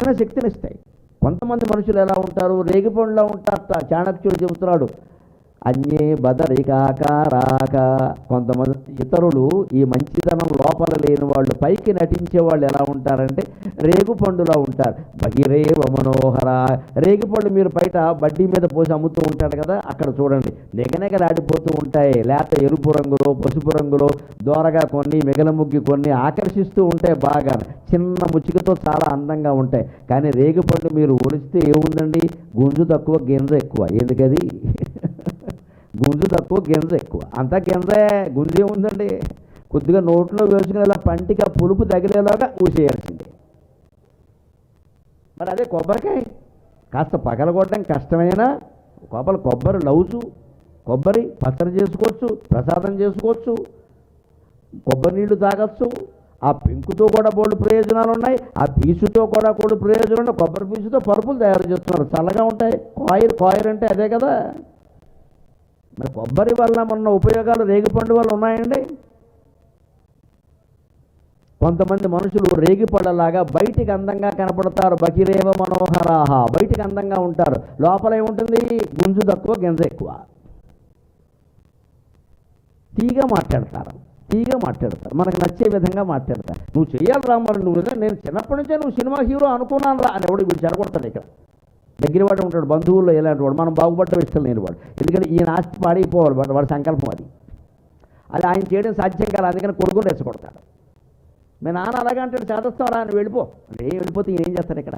శక్తినిస్తాయి కొంతమంది మనుషులు ఎలా ఉంటారు? రేగిపండులా ఉంటారట. చాణక్యుడు చెబుతున్నాడు అన్యే బదరికాకారాక. కొంతమంది ఇతరులు ఈ మంచితనం లోపల లేని వాళ్ళు పైకి నటించే వాళ్ళు ఎలా ఉంటారంటే రేగుపండులా ఉంటారు. బహిరేవ మనోహర. రేగిపండు మీరు బయట బడ్డీ మీద పోసి అమ్ముతూ ఉంటాడు కదా అక్కడ చూడండి. నిగనిగలాడిపోతూ ఉంటాయి. లేత ఎరుపు రంగులో పసుపు రంగులో దోరగా కొన్ని మిగల ముగ్గి కొన్ని ఆకర్షిస్తూ ఉంటాయి బాగా. చిన్న ముచ్చుకతో చాలా అందంగా ఉంటాయి. కానీ రేగిపండు మీరు ఒలిస్తే ఏముందండి? గుంజు తక్కువ గింజ ఎక్కువ. ఎందుకది? గుంజు తక్కువ గింజ ఎక్కువ. అంతా గింజ గుంజు ఏముందండి కొద్దిగా నోట్లో వేసుకునేలా పంటికి ఆ పులుపు తగిలేలాగా ఊసేయాల్సిందే. మరి అదే కొబ్బరికాయ. కాస్త పగలగొట్టడం కష్టమైనా కొబ్బరి కొబ్బరి లవుచు కొబ్బరి పచ్చడి చేసుకోవచ్చు ప్రసాదం చేసుకోవచ్చు కొబ్బరి నీళ్ళు తాగొచ్చు. ఆ పెంకుతో కూడా బోర్డు ప్రయోజనాలు ఉన్నాయి ఆ పీచుతో కూడా కూడా ప్రయోజనాలు ఉన్నాయి కొబ్బరి పీచుతో పరుపులు తయారు చేస్తున్నారు. చల్లగా ఉంటాయి. కాయర్ కాయర్ అంటే అదే కదా. మరి కొబ్బరి వల్ల మన ఉపయోగాలు రేగిపండు వల్ల ఉన్నాయండి? కొంతమంది మనుషులు రేగిపడలాగా బయటికి అందంగా కనపడతారు. బకిరేవ మనోహరాహ. బయటికి అందంగా ఉంటారు. లోపల ఏముంటుంది? గుంజు తక్కువ గింజ ఎక్కువ. తీగా మాట్లాడతారు. తీగా మాట్లాడతారు. మనకు నచ్చే విధంగా మాట్లాడతారు. నువ్వు చేయాలి రా నువ్వు నేను చిన్నప్పటి నుంచే నువ్వు సినిమా హీరో అనుకున్నాను రా అని ఎవడు వీడు చెరగొడతాడు ఇక్కడ. దగ్గర వాడు ఉంటాడు బంధువుల్లో ఎలాంటి వాడు? మనం బాగుపడటం ఇష్టం లేని వాడు. ఎందుకంటే ఈయన ఆస్తి పాడైపోవాలి వాడు వాడి సంకల్పం అది. అది ఆయన చేయడం సాధ్యం కాదు అందుకని కొడుకుని రెచ్చగొడతాడు. మీ నాన్న అలాగే అంటాడు చేదస్తావరా అని వెళ్ళిపో. అంటే వెళ్ళిపోతే ఈయన ఏం చేస్తాడు ఇక్కడ?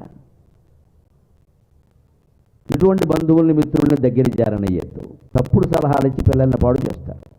ఇటువంటి బంధువుల్ని మిత్రుల్ని దగ్గర జారనయ్యద్దు తప్పుడు సలహాలు ఇచ్చి పిల్లల్ని పాడు చేస్తారు.